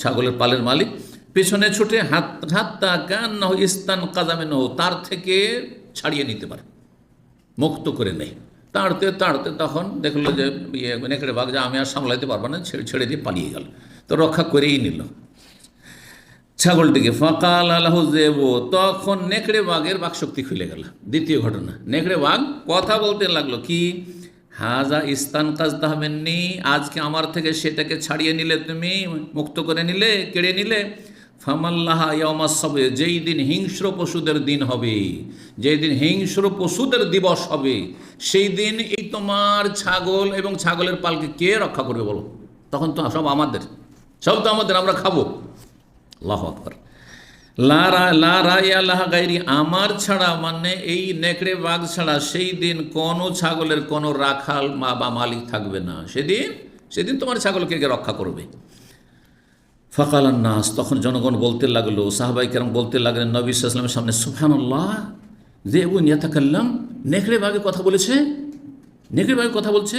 ছাগলের পালের মালিক, পেছনে ছুটে হাত, হাত্তা কান না ইস্তান কাজামে নহ তার থেকে ছাড়িয়ে নিতে পারে, মুক্ত করে নেই তাড়তে তাড়তে তখন দেখল যে ইয়ে নেকড়ে বাঘ, যে আমি আর সামলাইতে পারব না, ছেড়ে ছেড়ে দিয়ে পালিয়ে গেল। তো রক্ষা করেই নিল। ছাগলটিকে ফাঁকাল আল্লাহ দেব তখন নেকড়ে বাঘের বাকশক্তি খুলে গেল। দ্বিতীয় ঘটনা, নেকড়ে বাঘ কথা বলতে লাগল, কি? হাজা ইস্তান কাজ তাহবেননি আজকে আমার থেকে সেটাকে ছাড়িয়ে নিলে তুমি, মুক্ত করে নিলে, কেড়ে নিলে। ফামাল্লাহা ইয়ামাসবে যেই দিন হিংস্র পশুদের দিন হবে, যেই দিন হিংস্র পশুদের দিবস হবে, সেই দিন এই তোমার ছাগল এবং ছাগলের পালকে কে রক্ষা করবে বলো? তখন তো সব আমাদের, সব তো আমাদের, আমরা খাব। আল্লাহ আকবর। লাহ গাইরি, আমার ছাড়া মানে এই নেকড়ে বাঘ ছাড়া সেই দিন কোনো ছাগলের কোনো রাখাল মা বা মালিক থাকবে না। সেদিন সেদিন তোমার ছাগলকে রক্ষা করবে। ফকাল নাস, তখন জনগণ বলতে লাগল, সাহাবাই কেরম বলতে লাগলেন, নবী ইসলামের সামনে সুফানুল্লাহ যে এবু নিয়াতাকাল্লাম নেকড়ে বাঘে কথা বলেছে? নেকড়ে বাঘে কথা বলছে?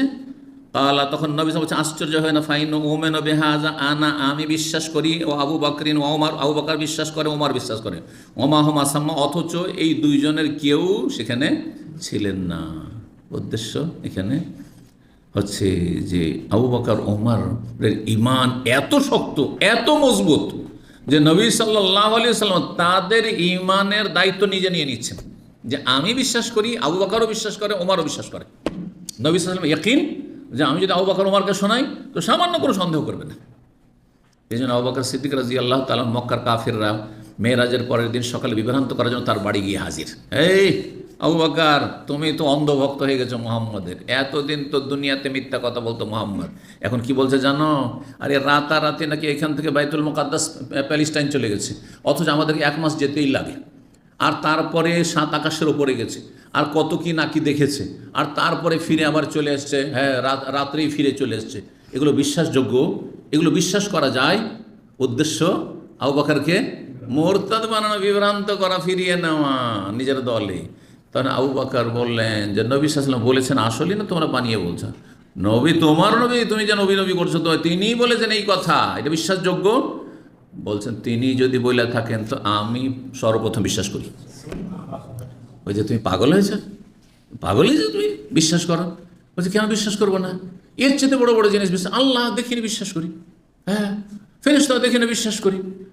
কালা তখন নবী বলছে, আশ্চর্য হয় না, ফাইন ওমেন বেহাজা আনা, আমি বিশ্বাস করি, ও আবু বাকরিন ওমার, আবু বাকার বিশ্বাস করে, ওমার বিশ্বাস করে। ওমা হোম আসাম্মা অথচ এই দুইজনের কেউ সেখানে ছিলেন না। উদ্দেশ্য এখানে হচ্ছে যে আবু বকর, ওমরের ইমান এত শক্ত, এত মজবুত, যে নবী সাল্লাহ আলি সাল্লাম তাদের ইমানের দায়িত্ব নিজে নিয়ে নিচ্ছেন। যে আমি বিশ্বাস করি, আবু বাকারও বিশ্বাস করে, ওমারও বিশ্বাস করে। নবী সাল্লাম ইয়কিন যে আমি যদি আবু বাকর ওমারকে শোনাই, তো সামান্য কোনো সন্দেহ করবে না। এই জন্য আবু বাকর সিদ্দিক রাজি আল্লাহ তালা মক্কার কাফিররা মেয়েরাজের পরের দিন সকালে বিভ্রান্ত করার জন্য তার বাড়ি গিয়ে হাজির। এই, আবু বাকার, তুমি তো অন্ধভক্ত হয়ে গেছো মোহাম্মদের। এতদিন তো দুনিয়াতে মিথ্যা কথা বলতো মোহাম্মদ। এখন কি বলছে জানো? আরে রাতারাতি নাকি এখান থেকে বাইতুল মোকাদ্দাস প্যালিস্টাইন চলে গেছে। অথচ আমাদেরকে এক মাস যেতেই লাগে। আর তারপরে সাত আকাশের ওপরে গেছে। আর কত কি নাকি দেখেছে। আর তারপরে ফিরে আবার চলে এসছে হ্যাঁ রাত, রাত্রেই ফিরে চলে এসছে এগুলো বিশ্বাসযোগ্য। এগুলো বিশ্বাস করা যায়। উদ্দেশ্য, আবু বাকারকে মোরতাদ বানানো, বিভ্রান্ত করা, ফিরিয়ে নেওয়া নিজের দলে। তখন আবু বাকার বললেন যে, নবী সাল্লাম বলেছেন আসলে না তোমরা বানিয়ে বলছো। নবী, তোমার নবী, তুমি যে নবী নবী করছ, তো তিনিই বলেছেন এই কথা। এটা বিশ্বাসযোগ্য? বলছেন, তিনি যদি বলে থাকেন, তো আমি সর্বপ্রথম বিশ্বাস করি। ওই যে তুমি পাগল হয়েছে? পাগল হয়েছে তুমি? বিশ্বাস করো। বলছে, কেন বিশ্বাস করব না? এর চেয়ে বড় বড় জিনিস বিশ্বাস আল্লাহ দেখিনি বিশ্বাস করি। হ্যাঁ? ফেরেস্তা দেখে বিশ্বাস করি।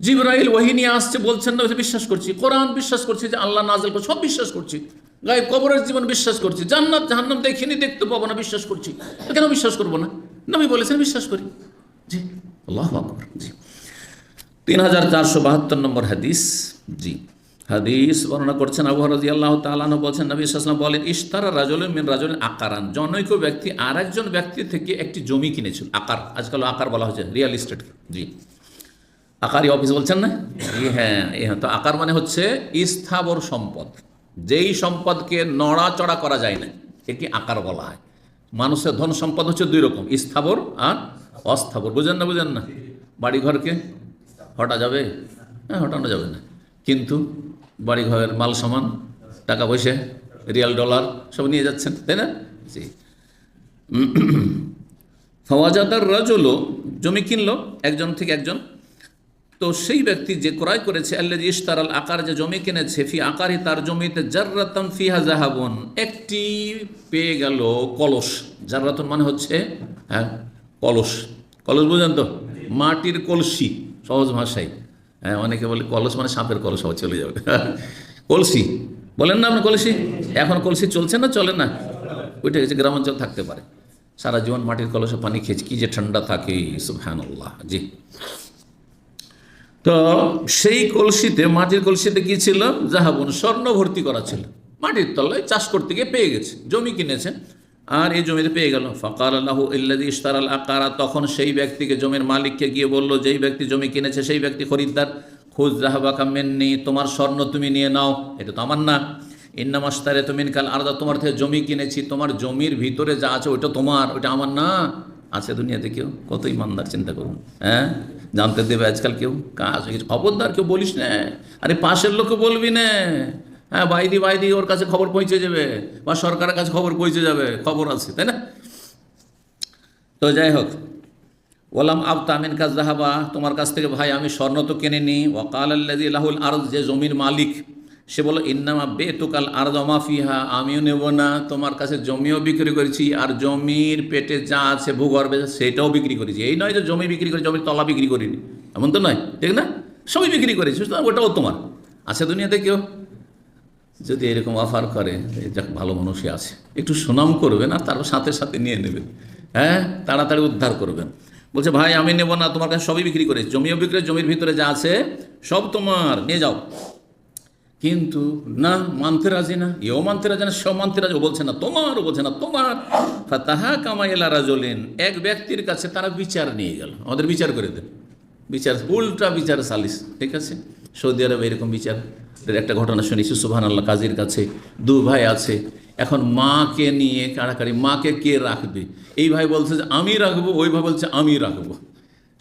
জিবরাইল ওহিনী আসছে, বলছেন না বিশ্বাস করছি। কোরআন বিশ্বাস করছি যে আল্লাহ নাজল করে সব বিশ্বাস করছি। গায়ে কবরের জীবন বিশ্বাস করছি। জান্নাত, জাহান্নাম দেখিনি, দেখতে পাবো না, বিশ্বাস করছি। কেন বিশ্বাস করব না? নবী বলেছেন বিশ্বাস করি। জি, আল্লাহ জি। তিন হাজার চারশো বাহাত্তর নম্বর হাদিস। জি। হাদিস বর্ণনা করছেন আবু রাজি আল্লাহ তালানো বলছেন, নবী ইসলাম বলেন ইস্তারা রাজল মিন রাজল আকারান। জনৈক ব্যক্তি আর একজন ব্যক্তি থেকে একটি জমি কিনেছিল, আকার। আজকাল আকার বলা হচ্ছে রিয়েল এস্টেট জি। আকারই অফিস বলছেন না? হ্যাঁ হ্যাঁ তো আকার মানে হচ্ছে স্থাবর সম্পদ। যেই সম্পদকে নড়াচড়া করা যায় না এটি আকার বলা হয়। মানুষের ধন সম্পদ হচ্ছে দুই রকম, স্থাবর আর অস্থাবর। বুঝেন না বুঝেন না? বাড়িঘরকে হটা যাবে? হ্যাঁ হটানো যাবে না। কিন্তু বাড়িঘরের মাল সামান, টাকা পয়সা, রিয়াল ডলার, সব নিয়ে যাচ্ছেন, তাই না? জি। ফওয়াজাদার রাজলো জমি কিনলো, একজন থেকে একজন। তো সেই ব্যক্তি যে ক্রয় করেছে আল্লাহ ইস্তার আল আকার যে জমি কিনেছে, ফি আকারই তার জমিতে জার্রাতন ফিহা জাহাবন একটি পেয়ে গেল কলস। জার্রাতন মানে হচ্ছে হ্যাঁ কলস। কলস বুঝেন তো? মাটির কলসি, সহজ ভাষায়। হ্যাঁ অনেকে বলে কলস মানে সাপের কলস হবে চলে যাবে। কলসি, বলেন না আপনি কলসি? এখন কলসি চলছে না, চলে না? ওইটা হচ্ছে গ্রামাঞ্চল থাকতে পারে। সারা জীবন মাটির কলসে পানি খেয়েছে, কি যে ঠান্ডা থাকে, সুবহানাল্লাহ, জি। তো সেই কলসিতে, মাটির কলসিতে কি ছিল? জাহাবুন স্বর্ণ ভর্তি করা ছিল। মাটির তলায় চাষ করতে গিয়ে পেয়ে গেছে, জমি কিনেছে আর এই জমিতে পেয়ে গেল। ফকার আল্লাহ ইল্লাদি ইস্তার আল আকারা, তখন সেই ব্যক্তিকে, জমির মালিককে গিয়ে বলল, যেই ব্যক্তি জমি কিনেছে, সেই ব্যক্তি খরিদ্দার। খুঁজ জাহাবা কামেননি তোমার স্বর্ণ তুমি নিয়ে নাও। এটা তো আমার না। ইন্নামাস্তারে তুমি কাল আলাদা তোমার থেকে জমি কিনেছি, তোমার জমির ভিতরে যা আছে, ওইটা তোমার, ওইটা আমার না। আছে দুনিয়াতে কেউ? কত ইমানদার, চিন্তা করুন। হ্যাঁ? জানতে দেবে আজকাল কেউ? কাজ খবরদার কেউ বলিস না। আরে পাশের লোককে বলবি না। হ্যাঁ বাইদি বাইদি ওর কাছে খবর পৌঁছে যাবে বা সরকারের কাছে খবর পৌঁছে যাবে, খবর আছে, তাই না? তো যাই হোক ওলাম আব তামিন কাজ জাহাবা তোমার কাছ থেকে, ভাই, আমি স্বর্ণ তো কিনে নিই ওয়াকাল আল্লাজি লাহুল আরজ যে জমির মালিক, সে বলল ইন্নামা বে তুকাল আর ফিহা, আমিও নেব না। তোমার কাছে জমিও বিক্রি করেছি, আর জমির পেটে যা আছে ভূগর্ভে, সেটাও বিক্রি করেছি। এই নয় যে জমি বিক্রি করে, জমির তলা বিক্রি করিনি। এমন তো নয়, ঠিক না? সবই বিক্রি করেছি ওটাও তোমার। আছে দুনিয়াতে কেউ? যদি এরকম অফার করে যাক ভালো মানুষই আছে। একটু সুনাম করবেন আর তার সাথে সাথে নিয়ে নেবেন। হ্যাঁ? তাড়াতাড়ি উদ্ধার করবেন। বলছে, ভাই, আমি নেব না, তোমার কাছে সবই বিক্রি করে জমিও বিক্রি জমির ভিতরে যা আছে, সব তোমার। নিয়ে যাও। কিন্তু, না, মানতে রাজি না। এও মানতে রাজি না সব মানতে রাজি বলছে, না, তোমার বলছে, না, তোমার। তাহা কামাইলা রাজলেন, এক ব্যক্তির কাছে তারা বিচার নিয়ে গেল। আমাদের বিচার করে দেন। বিচার, উল্টা বিচার সালিস, ঠিক আছে? সৌদি আরবে এরকম বিচার একটা ঘটনা শুনেছি সুবহান আল্লাহ কাজীর কাছে, দু ভাই আছে, এখন মাকে নিয়ে কাড়াকাড়ি, মাকে কে রাখবে? এই ভাই বলছে যে, আমি রাখব। ওই ভাই বলছে, আমি রাখব।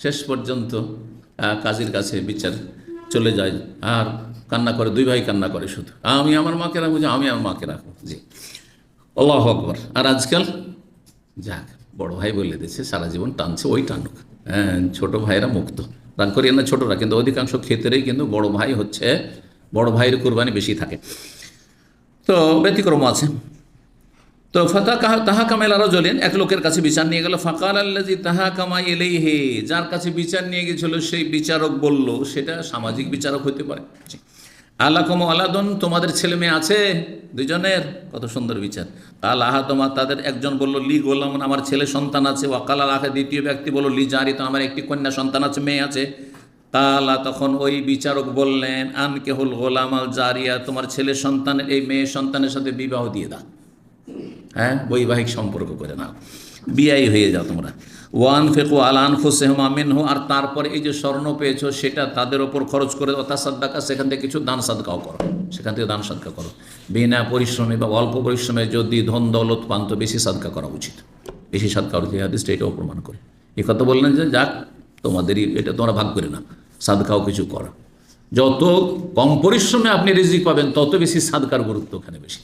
শেষ পর্যন্ত কাজীর কাছে বিচার চলে যায়, আর কান্না করে, দুই ভাই কান্না করে শুধু, আমি আমার মাকে রাখব যে, আমি আমার মাকে রাখব। জি। আল্লাহ আকবর। আর আজকাল, যাক, বড় ভাই বলে দিচ্ছে সারা জীবন টানছে, ওই টানুক। হ্যাঁ ছোটো ভাইয়েরা মুক্ত। রাগ করি না, ছোটরা, কিন্তু অধিকাংশ ক্ষেত্রেই কিন্তু বড় ভাই হচ্ছে বড় ভাইয়ের কোরবানি বেশি থাকে। তো ব্যতিক্রম আছে। তো ফাতা তাহা কামাইলারা জ্বলেন এক লোকের কাছে বিচার নিয়ে গেল। ফাকাল আল্লাজি তাহা কামাই এলেই হে যার কাছে বিচার নিয়ে গেছিল, সেই বিচারক বলল, সেটা সামাজিক বিচারক হতে পারে। আল্লাহ কম আলাদন, তোমাদের ছেলে মেয়ে আছে? দুজনের কত সুন্দর বিচার। কাল আহা তোমার তাদের একজন বলল, লি গোলাম, আমার ছেলে সন্তান আছে। ওয়াকাল আলাহে দ্বিতীয় ব্যক্তি বলল, লি জারি তো আমার একটি কন্যা সন্তান আছে, মেয়ে আছে। তালা তখন ওই বিচারক বললেন আন কেহুল গোলাম আল জারিয়া, তোমার ছেলে সন্তানের, এই মেয়ে সন্তানের সাথে বিবাহ দিয়ে দাও। হ্যাঁ বৈবাহিক সম্পর্ক করে নাও। বিয়াই হয়ে যাও তোমরা। ওয়ান ফেকু আলান ফুসেহম আমিন হো আর তারপরে এই যে স্বর্ণ পেয়েছ, সেটা তাদের ওপর খরচ করে অর্থাৎ সাদ্দাকা সেখান থেকে কিছু দান সাদকাও করো। সেখান থেকে দান সাদকা করো। বিনা পরিশ্রমে বা অল্প পরিশ্রমে যদি ধন দৌলত পান, তো বেশি সাদকা করা উচিত। বেশি সাদকা অর্থ হাদিসটা এটাও প্রমাণ করে। এই কথা বললেন যে, যাক, তোমাদেরই, এটা তোমরা ভাগ করে না সাদকাও কিছু করা। যত কম পরিশ্রমে আপনি রিজিক পাবেন, তত বেশি সাদকার গুরুত্ব ওখানে বেশি।